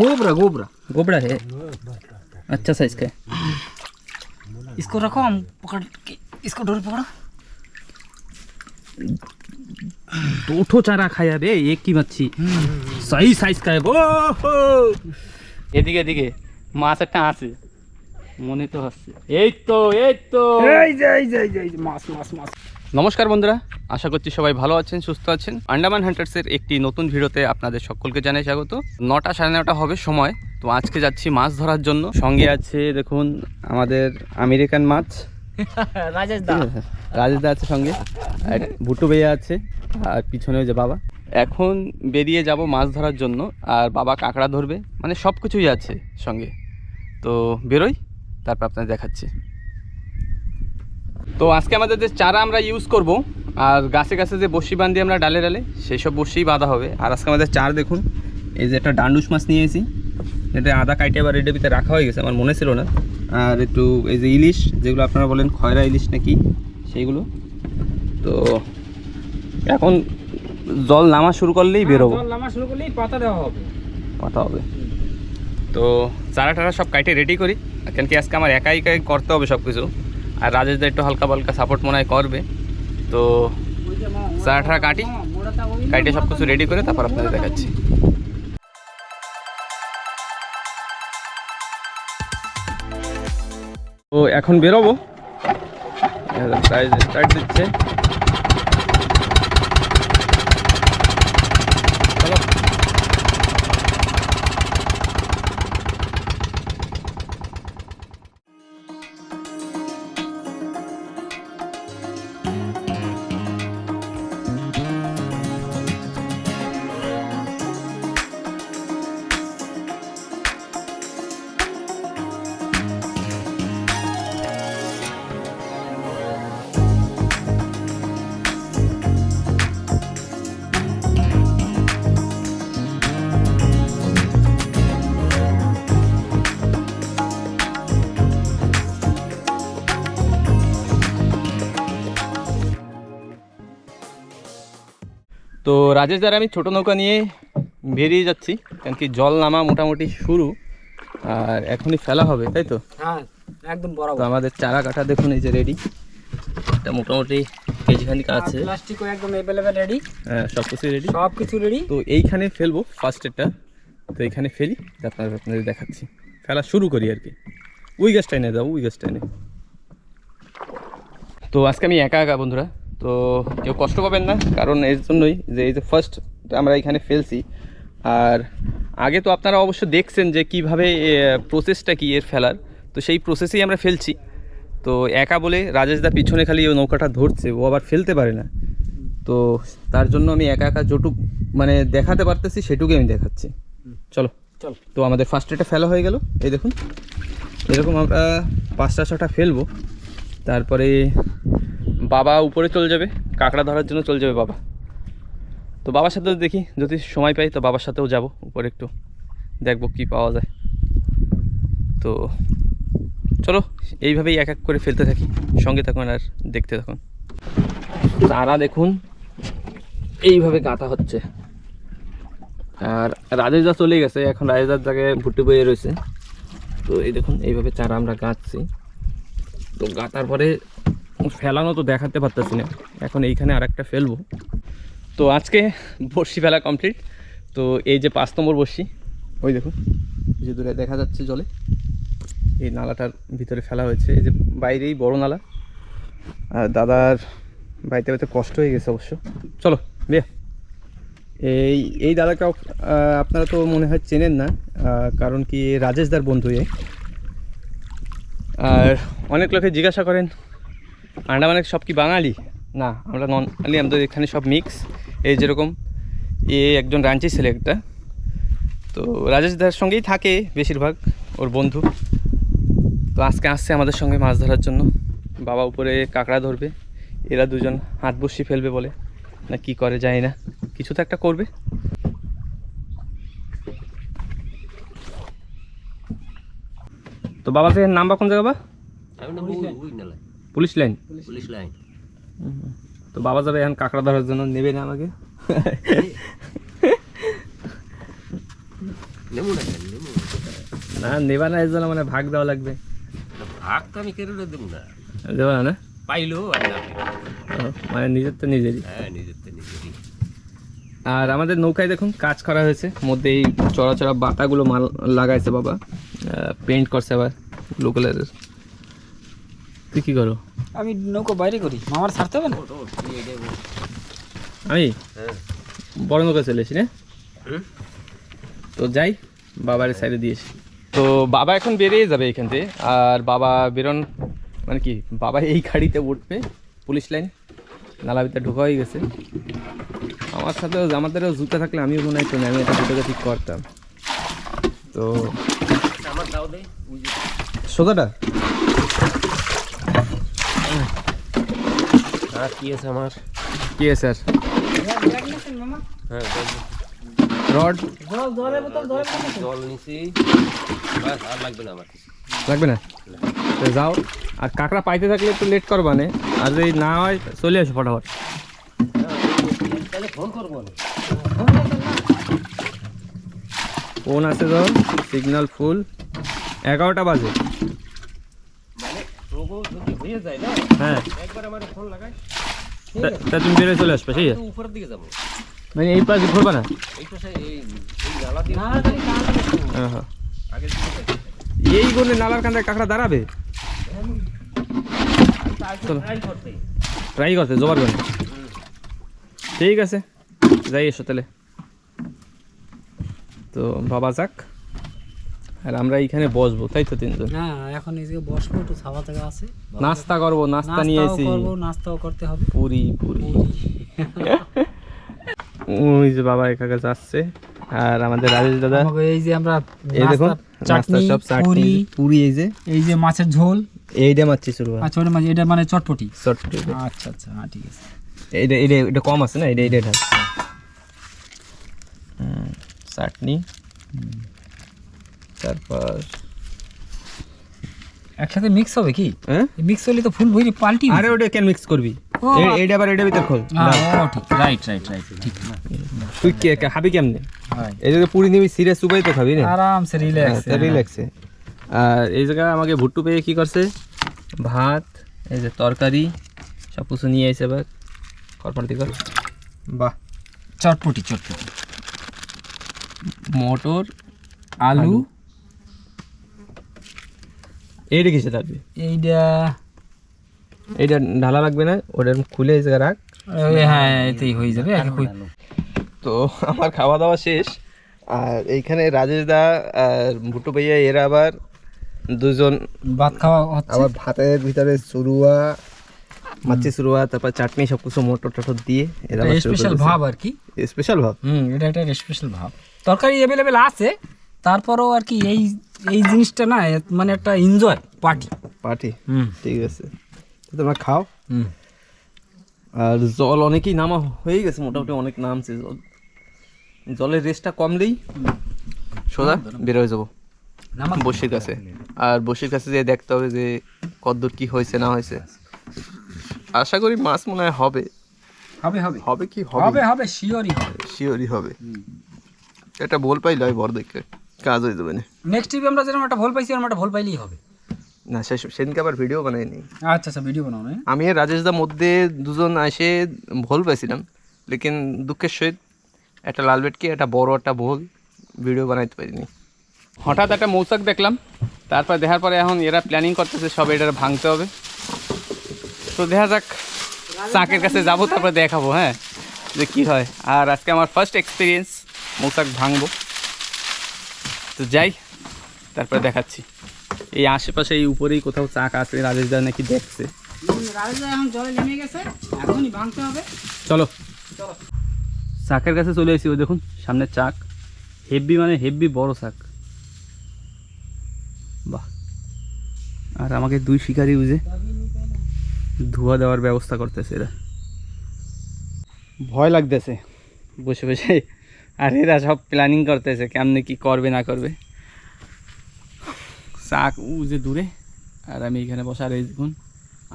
गोबरा गोबरा गोबड़ा है अच्छा साइज का है इसको रखो हम पकड़ के इसको डोरी पकड़ो दो ठो चारा खाया बे एक की मच्छी सही সাইজ का है ও এদিকে এদিকে মাছ একটা আছে মনে তো হচ্ছে এই তো এই তো এই যে এই যে এই যে এই যে মাছ মাছ মাছ নমস্কার বন্ধুরা আশা করছি সবাই ভালো আছেন সুস্থ আছেন। আন্ডামান হান্টার্সের একটি নতুন ভিডিওতে আপনাদের সকলকে জানাই স্বাগত। নটা সাড়ে নটা হবে সময় তো আজকে যাচ্ছি মাছ ধরার জন্য। সঙ্গে আছে দেখুন আমাদের আমেরিকান মাছ। রাজেশ দা। রাজেশ দা আছে সঙ্গে আর ভুটু ভাইয়া আছে আর পিছনে যে বাবা। এখন বেরিয়ে যাব মাছ ধরার জন্য আর বাবা কাঁকড়া ধরবে মানে সব কিছুই আছে সঙ্গে। তো বেরোই তারপর আপনাদের দেখাচ্ছি। তো আজকে আমাদের যে চারা আমরা ইউজ করব আর গাছে গাছে যে বসি বান্ধি আমরা ডালে ডালে সেই সব বসিই বাঁধা হবে। আর আজকে আমাদের চার দেখুন এই যে একটা ডান্ডুস মাছ নিয়ে এসেছি। এটা আদা কাইটে আবার রেডে ভিতরে রাখা হয়ে গেছে আমার মনে ছিল না। আর একটু এই যে ইলিশ যেগুলো আপনারা বলেন খয়রা ইলিশ নাকি সেইগুলো। তো এখন জল নামা শুরু করলেই বেরোবো। নামা শুরু করলেই পাতা দেওয়া হবে। কথা হবে। তো চারা টারা সব কাইটে রেডি করি। কেন কি আজকে আমার একাই একাই করতে হবে সব কিছু আর রাজেশদের একটু হালকা পালকা সাপোর্ট মনে হয় করবে। তো সারাটা কাটি, কাটিয়ে সব কিছু রেডি করে তারপর আপনাদের দেখাচ্ছি। তো এখন বেরোবো। স্টার্ট দিচ্ছে। তো রাজেশ দ্বারা আমি ছোটো নৌকা নিয়ে বেরিয়ে যাচ্ছি কারণ কি জল নামা মোটামুটি শুরু আর এখনই ফেলা হবে তাই তো? হ্যাঁ একদম তো বরাবর আমাদের চারা কাটা দেখুন এই যে রেডি এটা মোটামুটি কেজি খানিক আছে। প্লাস্টিকও একদম অ্যাভেলেবেল রেডি হ্যাঁ সব কিছুই রেডি সব কিছু রেডি তো এইখানে ফেলব ফার্স্ট এটা তো এইখানে ফেলি আপনার আপনাদের দেখাচ্ছি। ফেলা শুরু করি আর কি। ওই গাছটা এনে দাও ওই গাছটা এনে তো আজকে আমি একা একা বন্ধুরা। তো কেউ কষ্ট পাবেন না কারণ এর জন্যই যে এই যে ফার্স্ট আমরা এখানে ফেলছি। আর আগে তো আপনারা অবশ্য দেখছেন যে কীভাবে প্রসেসটা কি এর ফেলার। তো সেই প্রসেসেই আমরা ফেলছি। তো একা বলে রাজেশ দা পিছনে খালি ও নৌকাটা ধরছে ও আবার ফেলতে পারে না। তো তার জন্য আমি একা একা যেটুক মানে দেখাতে পারতেছি সেটুকুই আমি দেখাচ্ছি। চলো। চল। তো আমাদের ফার্স্ট এটা ফেলা হয়ে গেল। এই দেখুন। এরকম আমরা পাঁচটা ছটা ফেলব। তারপরে বাবা উপরে চলে যাবে, কাঁকড়া ধরার জন্য চলে যাবে বাবা। তো বাবার সাথেও দেখি, যদি সময় পাই তো বাবার সাথেও যাব, উপরে একটু দেখব কি পাওয়া যায়। তো চলো, এইভাবেই এক এক করে ফেলতে থাকি, সঙ্গে থাকুন আর দেখতে থাকুন। তারা দেখুন, এইভাবে গাঁথা হচ্ছে। আর রাজেশ দা চলে গেছে, এখন রাজেশ দার জায়গায় ভুট্টি বইয়ে রয়েছে। তো এই দেখুন, এইভাবে চারা আমরা গাঁথছি। তো গাঁথার পরে ফেলানো তো দেখাতে পারতেছি না। এখন এইখানে আর একটা ফেলব। তো আজকে বড়শি ফেলা কমপ্লিট তো এই যে পাঁচ নম্বর বড়শি, ওই দেখুন যে দূরে দেখা যাচ্ছে জলে। এই নালাটার ভিতরে ফেলা হয়েছে। এই যে বাইরেই বড় নালা। আর দাদার বাড়িতে বাড়িতে কষ্ট হয়ে গেছে অবশ্য। চলো, বিয়ে। এই এই দাদাকে আপনারা তো মনে হয় চেনেন না। কারণ কি রাজেশদার বন্ধু এ। আর অনেক লোকে জিজ্ঞাসা করেন আন্ডামানের সব কি বাঙালি? না আমরা নন বাঙালি আমাদের এখানে সব মিক্স এই যেরকম এ একজন রাঞ্চি ছেলে একটা। তো রাজেশদার সঙ্গেই থাকে বেশিরভাগ ওর বন্ধু। তো আজকে আসছে আমাদের সঙ্গে মাছ ধরার জন্য। বাবা উপরে কাঁকড়া ধরবে এরা দুজন হাত বসি ফেলবে বলে। না কি করে জানি না কিছু তো একটা করবে। তো বাবা থেকে নাম্বার কোন জায়গা বা? Police line? Police line. তো বাবা যাবে এখন কাঁকড়া ধরার জন্য নেবে না আমাকে? না নেবা না। এর জন্য মানে ভাগ দেওয়া লাগবে। ভাগ তো আমি কেড়ে দেবো না। দেবা না। ও, মানে নিজের তো নিজেরই। হ্যাঁ নিজের তো নিজেরই। আর আমাদের নৌকায় দেখুন কাজ করা হয়েছে। মধ্যে এই চড়া চড়া বাতাগুলো মাল লাগাইছে বাবা। পেন্ট করছে আবার ব্লু কালারের তুই কি করো? আমি নৌকো বাইরে করি। মামার ছাড়তে হবে না। আমি হ্যাঁ। বড় নৌকা চলে এসি না? তো যাই বাবার সাইডে দিয়েছি তো বাবা এখন বেরিয়ে যাবে এখান থেকে আর বাবা বেরোন মানে কি বাবা এই গাড়িতে উঠবে পুলিশ লাইন। নালা ভিতরে ঢোকা হয়ে গেছে। আমার সাথেও আমাদেরও জুতা থাকলে আমিও মনে হয় তো আমি এটা জুতোকে ঠিক করতাম। তো আমার দাও দে ওই যে। সোজাটা? আর কি আছে আমার কি আছে মামা হ্যাঁ রড? জল জলের বোতল জলের বোতল জল নিছি। বাস আর লাগবে না আমার লাগবে না? তো যাও। আর কাঁকড়া পাইতে থাকলে একটু লেট করবা না। আর যদি না হয় চলে আসো ফটাফট। ফোন করব ফোন আছে তো সিগন্যাল ফুল এগারোটা বাজে। মানে হয়ে হ্যাঁ। একবার আমার ফোন লাগাই তা- তুমি বেরোয় চলে আসবে ঠিক আছে উপরের দিকে যাব। মানে এই পাশে ঘুরবা না? এই পাশে এই এই নালা দিয়ে না হ্যাঁ আগে এই গলে নালার কান্দায় কাঁকড়া দাঁড়াবে? চলো। ট্রাই ট্রাই করতে জোগাড় করে ঠিক আছে যাই এসো তাহলে। তো বাবা যাক। আর আমরা এইখানে বসবো তাই তো তিনজন? না এখন এই যে বসবো একটু ছাওয়া জায়গা আছে। নাস্তা করব নাস্তা নিয়ে নাস্তাও এসি করব নাস্তাও করতে হবে। পুরি পুরি। ওই যে বাবা একা যাচ্ছে আর আমাদের রাজেশ দাদা। আমাকে এই যে আমরা এই দেখুন নাস্তা, চাটনি সব চাটনি পুরি পুরি এই যে। এই যে মাছের ঝোল। এইটা মারছি শুরু আচ্ছা ওটা মানে এটা মানে চটপটি? শর্ট আচ্ছা আচ্ছা হ্যাঁ ঠিক আছে। এইটা এটা এটা কম আছে না? ঢাল হুম, চাটনি। তারপর একসাথে মিক্স হবে কি? হ্যাঁ? মিক্স হলে তো ফুল ভরি পাল্টি আরে ওটা কেন মিক্স করবি? এইটা আবার এটা ভিতর খোল। ও ঠিক। রাইট রাইট রাইট ঠিক। তুই কে খাবি কেমনে? হয় এই জায়গায় পুরি নিবি সিরিয়াস সুপাই তো খাবি না? আরামসে রিল্যাক্স রিল্যাক্সে আর এই জায়গায় আমাকে ভুট্টু পেয়ে কি করছে? ভাত এই যে তরকারি সব কিছু নিয়ে এসে এবার। করপর দিকে বাহ। চটপটি চটপটি। মটর আলু। এইটা কিসে থাকবে এইটা এইটা ঢালা লাগবে না ওটা খুলে এই জায়গায় রাখ হ্যাঁ এতেই হয়ে যাবে তো আমার খাওয়া দাওয়া শেষ আর এইখানে রাজেশ দা আর ভুট্টু ভাইয়া এরা আবার দুজন ভাত খাওয়া আবার ভাতের ভিতরে চুরুয়া মাছি চুরুয়া তারপর চাটনি সব কিছু মটর টটর দিয়ে এরা স্পেশাল ভাব আর কি। স্পেশাল ভাব? হুম এটা একটা স্পেশাল ভাব। তরকারি অ্যাভেলেবেল আছে তারপরও আর কি এই এই জিনিসটা না মানে একটা এনজয় পার্টি পার্টি হুম। ঠিক আছে। তোমরা খাও। হুম। আর জল অনেকেই নামা হয়ে গেছে মোটামুটি অনেক নামছে। জল জলের রেসটা কম দেই। সোজা বের হয়ে যাব। বসির কাছে। আর বসির কাছে যে দেখতে হবে যে কদ্দূর কি হয়েছে না হয়েছে। আশা করি মাছ মনে হয় হবে। হবে হবে। হবে কি হবে? হবে হবে শিওরই হবে। শিওরই হবে। এটা বল পাইলে হয় বড় দেখে। কাজ হয়ে যাবে না। নেক্সট টিভি আমরা যেরকম একটা ভুল পাইছি এরকম একটা ভুল পাইলেই হবে। না সে সেদিনকে আবার ভিডিও বানাইনি। আচ্ছা আচ্ছা ভিডিও বানাও না। আমি আর রাজেশ দা মধ্যে দুজন এসে ভুল পাইছিলাম লেকিন দুঃখের সহিত একটা লাল বেটকে একটা বড় একটা ভুল ভিডিও বানাইতে পারিনি। হঠাৎ একটা মৌচাক দেখলাম তারপর দেখার পরে এখন এরা প্ল্যানিং করতেছে সব এটা ভাঙতে হবে। তো দেখা যাক চাকের কাছে যাব তারপরে দেখাবো হ্যাঁ যে কি হয়। আর আজকে আমার ফার্স্ট এক্সপিরিয়েন্স মৌচাক ভাঙবো। তো যাই তারপরে দেখাচ্ছি। এই আশেপাশে এই উপরেই কোথাও চাক আছে রাজেশ দা নাকি দেখছে। চলো। চাকের কাছে চলে এসেছি ওই দেখুন সামনে চাক। হেভি মানে হেভি বড় চাক। বাহ। আর আমাকে দুই শিকারি বুঝে ধোয়া দেওয়ার ব্যবস্থা করতেছে এরা। ভয় লাগতেছে বসে বসে। আর এরা সব প্ল্যানিং করতেছে কেমনে কি করবে না করবে। চাক উজে দূরে আর আমি এখানে বসে আর এই দেখুন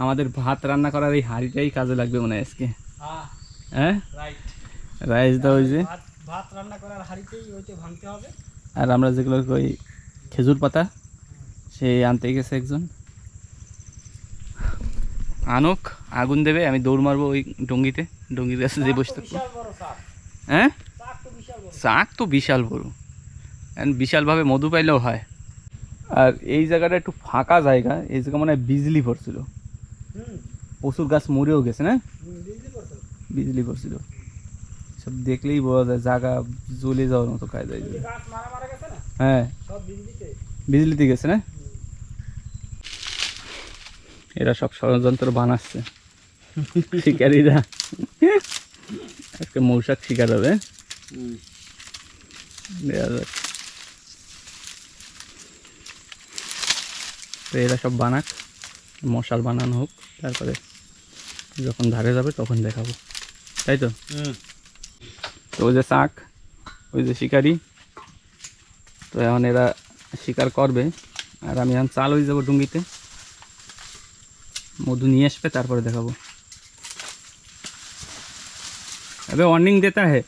আমাদের ভাত রান্না করার এই হাঁড়িটাই কাজে লাগবে মনে হয় আজকে। হ্যাঁ? রাইস দা ওই যে ভাত ভাত রান্না করার হাঁড়িতেই ওইতে ভাঙতে হবে। আর আমরা যেগুলো ওই খেজুর পাতা সে আনতে গেছে একজন। আনুক আগুন দেবে আমি দৌড় মারবো ওই ডঙ্গিতে। ডঙ্গির কাছে যে বসে থাকব। হ্যাঁ? চাক তো বিশাল বড়। বিশালভাবে মধু পাইলেও হয়। আর এই জায়গাটা একটু ফাঁকা জায়গা এই জায়গা মানে বিজলি পড়ছিল। প্রচুর গাছ মরেও গেছে না? বিজলি পড়ছিল। সব দেখলেই বোঝা যায় জায়গা জ্বলে যাওয়ার মতো কাজ যায় হ্যাঁ। বিজলিতে? গেছে না? এরা সব ষড়যন্ত্র বানাচ্ছে। শিকারীরা। একটা মৌসাক শিকার হবে। দেখা যাক। তো এরা সব বানাক মশাল বানানো হোক তারপরে যখন ধারে যাবে তখন দেখাবো তাই তো তো ওই যে শাক ওই যে শিকারি তো এখন এরা শিকার করবে আর আমি এখন চাল হয়ে যাবো ডুঙ্গিতে মধু নিয়ে আসবে তারপরে দেখাবো अबे वार्निंग देता है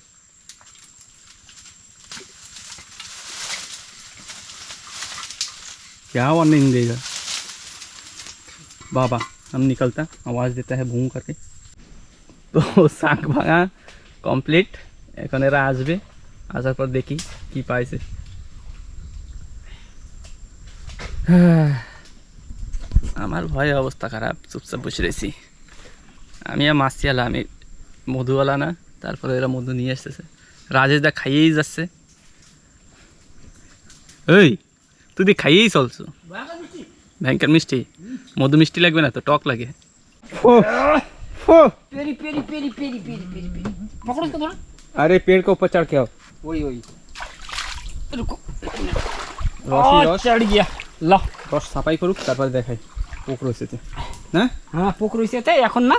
क्या वार्निंग देगा बाबा हम निकलता आवाज़ देता है भूम करके তো শাক ভাঙা কমপ্লিট এখন এরা আসবে আসার পর দেখি কি পাইছে আমার ভয়ে অবস্থা খারাপ চুপচাপ বসে রয়েছি আমি আর মাসিয়ালা আমি মধুওয়ালা না তারপরে এরা মধু নিয়ে আসতেছে রাজেশ দা খাইয়েই যাচ্ছে ওই তুই দি খাইয়েই চলছো ভয়ঙ্কর মিষ্টি মধু মিষ্টি লাগবে না তো টক লাগে ও ও peri peri peri peri peri peri peri पकड़ो इसको थोड़ा अरे पेड़ के ऊपर चढ़ के आओ वही वही रुको রসই ओ, রস चढ़ गया लो রস সাফাই করুক তারপরে দেখাই পোক রয়েছে হ্যাঁ হ্যাঁ পোক রয়েছে তাই এখন না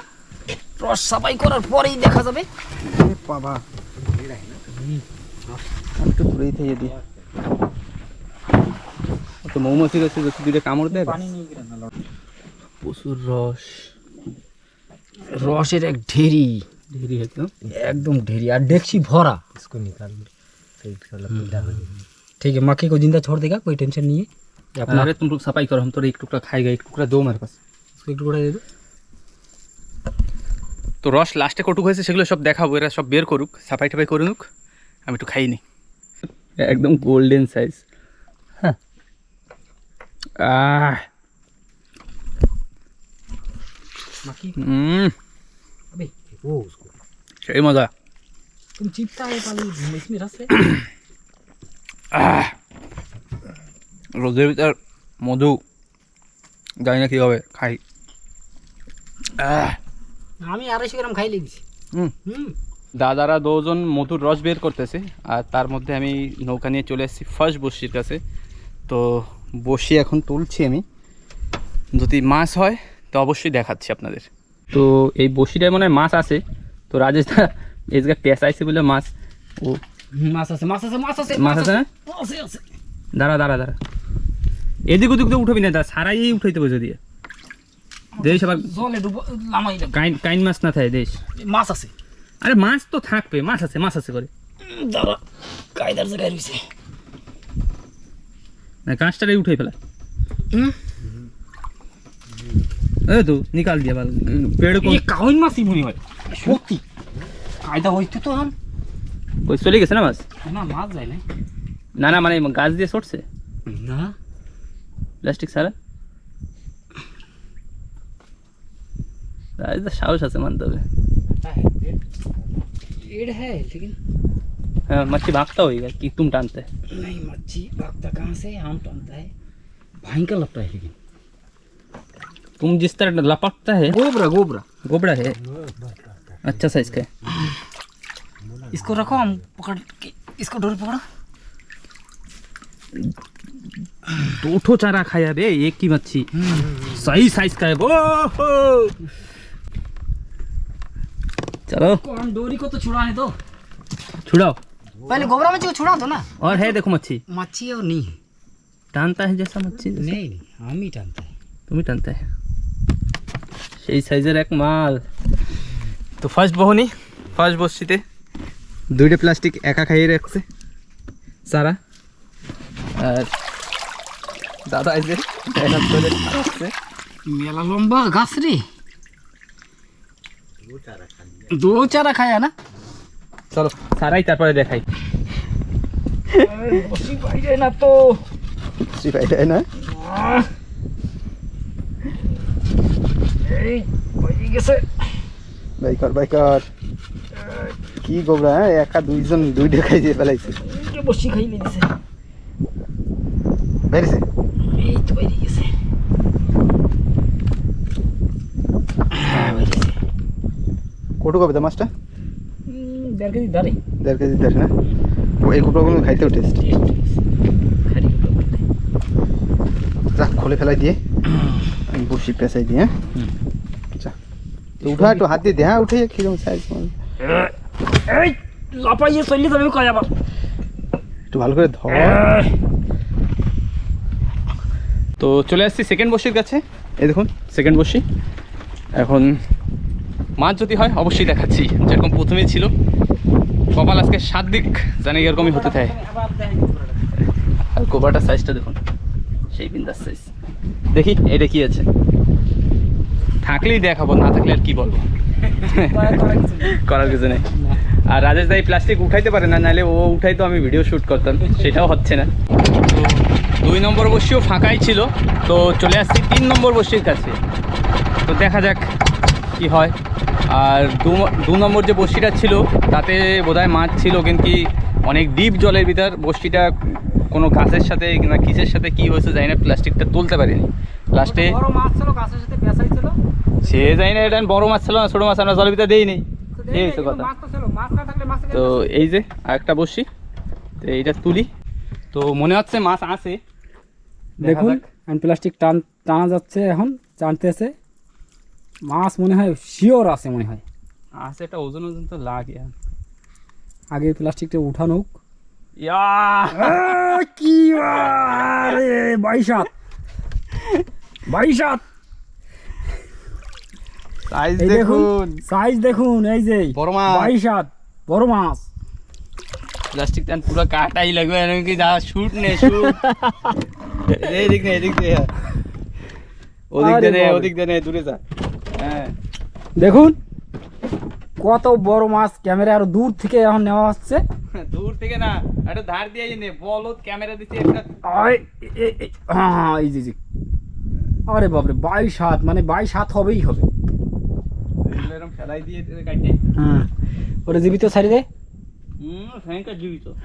রস সাফাই করার পরেই দেখা যাবে বাবা একটু দূরেই থেকে দিই তো মৌমাছি গাছে যদি দুটো কামড় দেয় ব্যাস। প্রচুর রস রসের এক ঢেরি ঢেরি হয়তো एकदम ढेरी और डेक्ची भरा इसको निकाल ठीक है मक्के को जिंदा छोड़ देगा कोई टेंशन नहीं है ये अपना अरे तुम लोग सफाई करो हम तो एक टुकड़ा खाएगा एक टुकड़ा दो मेरे पास इसको एक टुकड़ा दे दो তো রস লাস্টে কটুক হয়েছে সেগুলো সব দেখাবো এরা সব বের করুক সাফাই টাফাই করে নুক আমি একটু খাই নি একদম গোল্ডেন সাইজ হ্যাঁ Ah. Maki. Mm. Abe, oh, sko. সেই মজা তুমি চিপটা পালি মিসমির আছে রোদের ভিতর মধু জানি না কি হবে খাই আমি আড়াইশো গ্রাম খাই লেগেছি হুম দাদারা দুজন মধুর রস বের করতেছে আর তার মধ্যে আমি নৌকা নিয়ে চলে এসেছি ফার্স্ট বসির কাছে। তো বসি এখন তুলছি আমি। যদি মাছ হয় তো অবশ্যই দেখাচ্ছি আপনাদের। তো এই বসিটায় মনে হয় মাছ আছে। তো রাজেশ দা এই জায়গায় পেঁচাইছে বলে মাছ। ও মাছ আছে মাছ আছে মাছ আছে মাছ আছে দাঁড়া দাঁড়া দাঁড়া। এদিক ওদিক তো উঠবি না দা সারাই উঠাইতে হবে যদি। দেশ আবার জলে ডুবো লামাই কাইন কাইন মাছ না থাকে দেশ। মাছ আছে। আরে মাছ তো থাকবে মাছ আছে মাছ আছে করে। দাঁড়া কায়দার জায়গায় রয়েছে। না কাঁচটারে উঠাই ফেলা হুম এই তো নিকাল দিয়া ভালো পেড় কোন ये কাউন মাছই মনে হয় সত্যি কায়দা হইতে তো এখন ওই চলে গেছে না মাছ না মাছ যায় না না না মানে গাছ দিয়ে ছড়ছে না প্লাস্টিক ছাড়া রাজ সাহস আছে মানতে হবে पेड़ है लेकिन हाँ मच्छी भागता होगा कि तुम टानते? है नहीं मच्छी भागता कहाँ से? हम टानता है। भयंकर लगता है लेकिन। तुम जिस तरह लपकता है। गोबरा गोबरा। गोबड़ा है? अच्छा साइज़ का है। इसको रखो हम पकड़ के इसको डोरी पकड़ो। दो ठो चारा खाया बे एक की मच्छी। सही साइज़ का है वो चलो। हम डोरी को तो छुड़ाने दो। छुड़ाओ। पहले गोबरा मच्छी को छुड़ा दो ना। और है देखो मच्छी। मच्छी और नहीं টানতা হ্যাঁ জেসা মচ্ছি নেই আমি টানতা তুমি টানতা হ্যাঁ সেই সাইজের এক মাল তো ফার্স্ট বহনি ফার্স্ট বসছিতে দুইটা প্লাস্টিক একা খাইয়ে রাখছে সারা আর দাদা আইসে মেলা লম্বা গাছ রে দু চারা খায় না চলো সারাই তারপরে দেখাই। না তো না এই গেছে বাইকর বাইকর। কি গোবরা হ্যাঁ? একা দুইজন দুইটা খাই দিয়ে ফেলাইছে। বসি দিছে বেরিয়েছে। এই তো বাইরে গেছে হ্যাঁ কটু কবে তো মাছটা? দেড় কেজি দাঁড়ে। দেড় কেজি দেড় না? এই কুটোগুলো খাইতেও টেস্ট বলতে। খুলে ফেলাই দিয়ে। আমি বসি পেঁচাই দিয়ে হ্যাঁ। আচ্ছা তো উঠা একটু হাত দিয়ে দে হ্যাঁ উঠে কীরকম সাইজ এই লাপাইয়ে চললে যাবে কয় আবার একটু ভালো করে ধর। তো চলে আসছি সেকেন্ড বসির কাছে। এই দেখুন। সেকেন্ড বসি। এখন মাছ যদি হয় অবশ্যই দেখাচ্ছি যেরকম প্রথমেই ছিল। কপাল আজকে সাত দিক, জানি এরকমই হতে থাকে। আর কোবাটার সাইজটা দেখুন, সেই বিন্দার সাইজ দেখি, এটা কি আছে? থাকলেই দেখাবো, না থাকলে আর কি বলব? করার কিছু নেই। আর রাজেশ দাই প্লাস্টিক উঠাইতে পারে না, নাহলে ও উঠাই তো আমি ভিডিও শ্যুট করতাম, সেটাও হচ্ছে না। তো দুই নম্বর বসিও ফাঁকাই ছিল, তো চলে আসছি তিন নম্বর বসির কাছে। তো দেখা যাক কি হয়। আর দু দু নম্বর যে বসিটা ছিল তাতে বোধহয় মাছ ছিল কিন্তু অনেক ডিপ জলের ভিতর বসিটা কোনো গাছের সাথে না কিসের সাথে কি হয়েছে জানি না প্লাস্টিকটা তুলতে পারিনি। লাস্টে বড় মাছ ছিল গাছের সাথে পেঁচাই ছিল? সে জানি না এটা বড় মাছ ছিল না ছোটো মাছ আমরা জলের ভিতরে দেই নেই তো এই হচ্ছে কথা। তো ছিল মাছ না থাকলে মাছ তো এই যে আরেকটা বসি তো এইটা তুলি। তো মনে হচ্ছে মাছ আছে। দেখুন। প্লাস্টিক টান টানা যাচ্ছে এখন টানতেছে। মাছ মনে হয় শিওর আছে মনে হয় আছে একটা ওজন ওজন তো লাগে আগে প্লাস্টিকটা উঠানো ইয়া কি আরে বাইশ হাত বাইশ হাত সাইজ এই দেখুন দেখুন সাইজ দেখুন এই যে বড় মাছ। বাইশ হাত বড় মাছ প্লাস্টিক টান পুরো কাটাই লাগবে এমনকি যা শুট নে শুট এদিক নে এদিক দে ওদিক আরে দে নে বাবারে। ওদিক দে নে দূরে যা হ্যাঁ দেখুন কত বড় মাছ ক্যামেরা আরও দূর থেকে এখন নেওয়া হচ্ছে। দূর থেকে না একটা ধার দিয়ে নে বলত ক্যামেরা দিতে একটা। হ্যাঁ হ্যাঁ, এই যে যে। আরে বাপরে বাইশ হাত মানে বাইশ হাত হবেই হবে। এরকম ফেলাই দিয়ে কাটে। হ্যাঁ ওটা জীবিত ছাড়ি দে। হুম ভয়ঙ্কর জীবিত।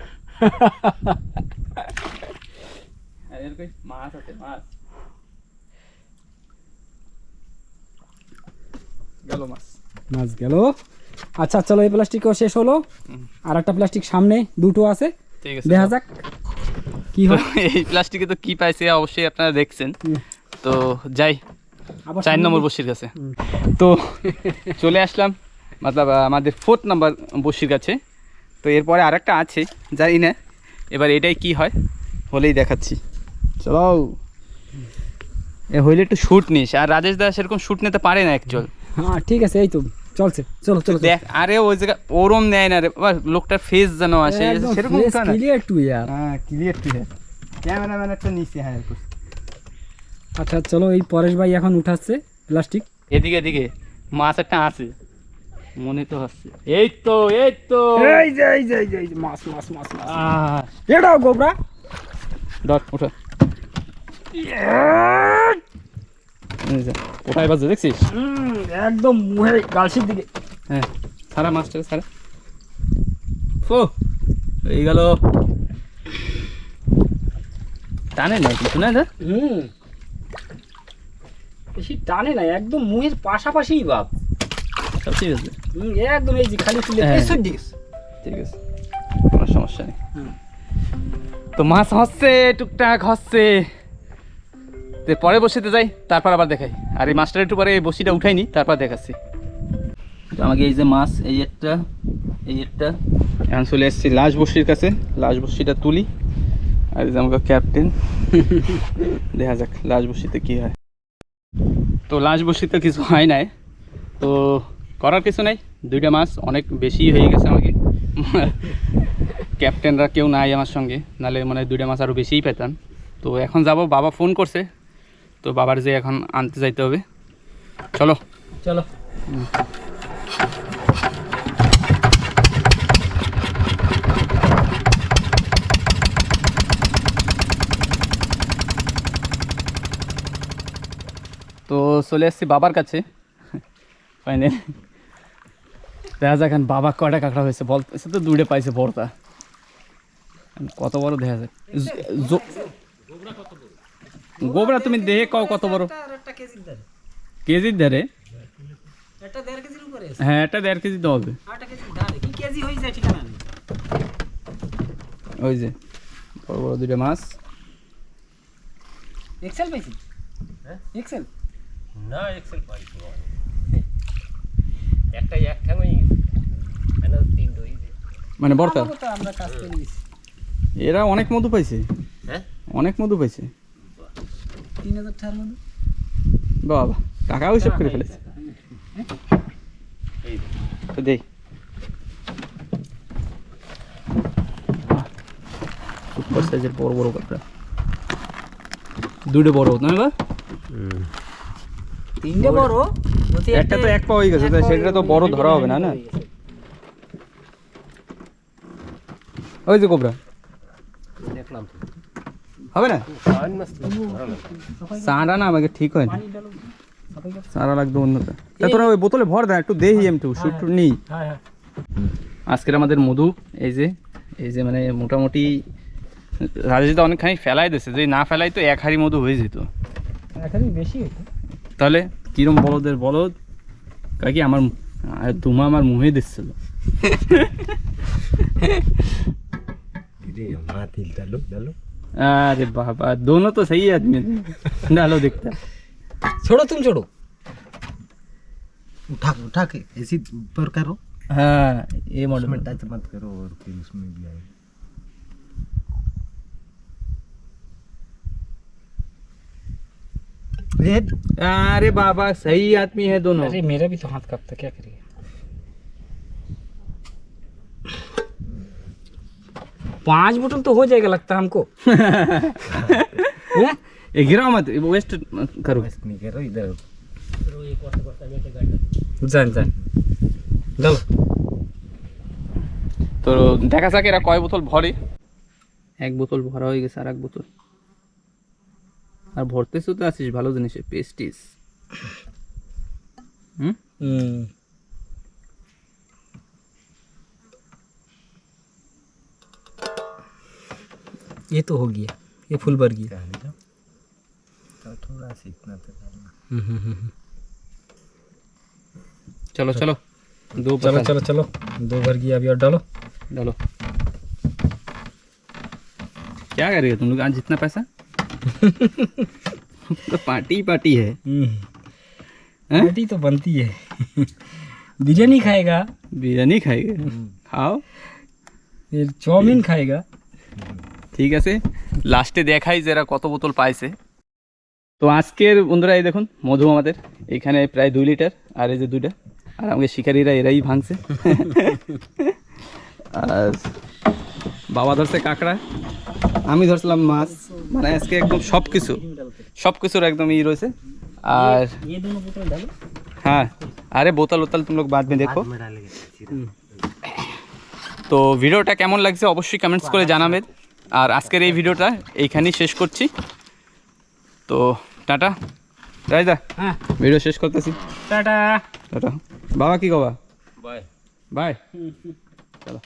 আর এরকম মাছ আছে মাছ। গেল মাছ। মাছ গেল। আচ্ছা চলো এই প্লাস্টিকও শেষ হলো। আর একটা প্লাস্টিক সামনে দুটো আছে। ঠিক আছে দেখা যাক কি হয়। এই প্লাস্টিকে তো কি পাইছে অবশ্যই আপনারা দেখছেন। তো যাই চার নম্বর বসির কাছে। তো চলে আসলাম মতলব আমাদের ফোর্থ নাম্বার বসির কাছে। তো এরপরে আর একটা আছে জানি না। এবার এটাই কি হয় হলেই দেখাচ্ছি। চলো। এ হইলে একটু শ্যুট নিস। আর রাজেশ দা সেরকম শ্যুট নিতে পারে না অ্যাকচুয়াল হ্যাঁ ঠিক আছে এই তো চলছে চলো চলো দেখ আরে ওই জায়গা ওরম নেয় না রে লোকটার ফেস যেন আসে সেরকম উঠা ক্লিয়ার টু ইয়ার হ্যাঁ ক্লিয়ার টু হ্যাঁ ক্যামেরাম্যান একটা নিচে হ্যাঁ আচ্ছা চলো এই পরেশ ভাই এখন উঠাচ্ছে প্লাস্টিক এদিকে এদিকে মাছ একটা আছে মনে তো হচ্ছে। এই তো এই তো। এই যে এই যে এই যে মাছ মাছ মাছ মাছ। এটাও গোবরা? ডট যে, ওটাই বাজে দেখছিস? একদম মুহে গালসির দিকে। হ্যাঁ সারা সারা। ও এই গেল। টানে না কিছু না দা হুম। বেশি টানে না একদম মুহের পাশাপাশিই বাপ। সব ঠিক আছে? হুম, একদম এই যে খালি হ্যাঁ। পেছন দিকে ঠিক আছে কোনো সমস্যা নেই। হুম। তো মাছ হচ্ছে টুকটাক হচ্ছে। তো পরে বসিতে যাই, তারপর আবার দেখাই। আর এই মাছটা একটু পরে এই বসিটা উঠাইনি, তারপর দেখাচ্ছি। তো আমাকে এই যে মাছ, এই একটা এই একটা। এখন চলে এসেছি লাশ বসির কাছে, লাশ বসিটা তুলি। আর যে আমাকে ক্যাপ্টেন দেখা যাক লাশ বসিতে কি হয়। তো লাশ বসিতে কিছু হয় নাই। তো করার কিছু নাই, দুইটা মাছ, অনেক বেশি হয়ে গেছে আমাকে। ক্যাপ্টেনরা কেউ নাই আমার সঙ্গে নাহলে মানে দুইটা মাছ আরও বেশিই পেতাম। তো এখন যাব, বাবা ফোন করছে। তো বাবার যে এখন আনতে যাইতে হবে। চলো। চলো। তো চলে এসেছি বাবার কাছে। ফাইনাল দেখা যাক এখন বাবা কয়টা কাঁকড়া হয়েছে। বলতেছে তো দূরে পাইছে বড়টা। কত বড় দেখা যাক। গোবরা তুমি দেখে কও কত বড়? কেজির ধারে। একটা হ্যাঁ এটা দেড় কেজি তো হবে ওই যে বড় বড় দুইটা মাছ। এক্সেল পাইছি? হ্যাঁ? এক্সেল না এক্সেল পাইছি একটা এক ঠ্যাং হয়ে গেছে। এনে তিন দই মানে বড়টা আমাকে তো আমরা কাজ করে এরা অনেক মধু পাইছে। হ্যাঁ? অনেক মধু পাইছে। তিন হাজার টাকার মধ্যে বাবা টাকা হিসাব করে ফেলেছে। তো দেই। সুপার সাইজের বড় বড় কাঁকড়া। দুটো বড় না এবার তিনটে বড়। ওতে একটা তো এক পা হয়ে গেছে, সেটা তো বড় ধরা হবে না, না? ওই যে কোবরা। দেখলাম তো। হবে না। চাঁড়া না আমাকে ঠিক হয় না। পানি ঢালো চাঁড়া লাগবে অন্যটা। তা তোরা ওই বোতলে ভর দেয় একটু দেহি একটু শুট নিই হ্যাঁ হ্যাঁ আজকের আমাদের মধু এই যে এই যে মানে মোটামুটি রাজেশ তো অনেকখানি ফেলাই দিয়েছে যদি না ফেলাই তো এক হাড়ি মধু হয়ে যেত। বেশি তাহলে কিরম বলদের বলদ? কাকি আমার আর দুমা আমার মুহে দিচ্ছিল। अरे बाबा दोनों तो सही आदमी। है डालो देखते छोड़ो तुम छोड़ो। उठा उठा के ऐसी ऊपर करो। हाँ ये मॉडल उसमें टच मत करो और फिर उसमें भी आएगा। अरे बाबा सही आदमी है दोनों। अरे मेरा भी तो हाथ कब कांपता क्या करिए पांच बोतल तो हो जाएगा लगता है हमको हैं? ये गिराओ मत वेस्ट करो वेस्ट नहीं करो इधर जान जान डालो তো দেখা যাক এরা কয় বোতল ভরে এক বোতল ভরা হয়ে গেছে আর এক বোতল আর ভরতেছ তো আছিস ভালো জিনিসে পেস্টিস হুম हम्म ये तो हो गया ये फुल भर गया। तो, तो थोड़ा सा इतना तो हम्म, हम्म, हम्म, चलो चलो। दो चलो चलो चलो दो भर गया अभी और डालो। डालो। क्या कर रहे हो तुम लोग? आज जितना पैसा? तो पार्टी पार्टी है। पार्टी तो बनती है। बिरयानी खाएगा? बिरयानी खाएगा? खाओ। चौमिन खाएगा? ঠিক আছে? লাস্টে দেখাই যে এরা কত বোতল পাইছে। তো আজকের বন্ধুরা, এই দেখুন, মধু আমাদের। এখানে প্রায় দুই লিটার, আর এই যে দুইটা। আর আমাকে শিকারীরা এরাই ভাঙছে। আর বাবা ধরছে কাঁকড়া, আমি ধরছিলাম মাছ। মানে আজকে একদম সব কিছু সব কিছুর একদম ই রয়েছে। আর হ্যাঁ আরে বোতল ওতাল তুমি লোক বাদ মে দেখো। তো ভিডিওটা কেমন লাগছে অবশ্যই কমেন্টস করে জানাবেন। আর আজকের এই ভিডিওটা এইখানেই শেষ করছি। তো টাটা। রাইদা হ্যাঁ। ভিডিও শেষ করতেছি। টাটা। টাটা। বাবা কি কবা বাই। বাই। চলো।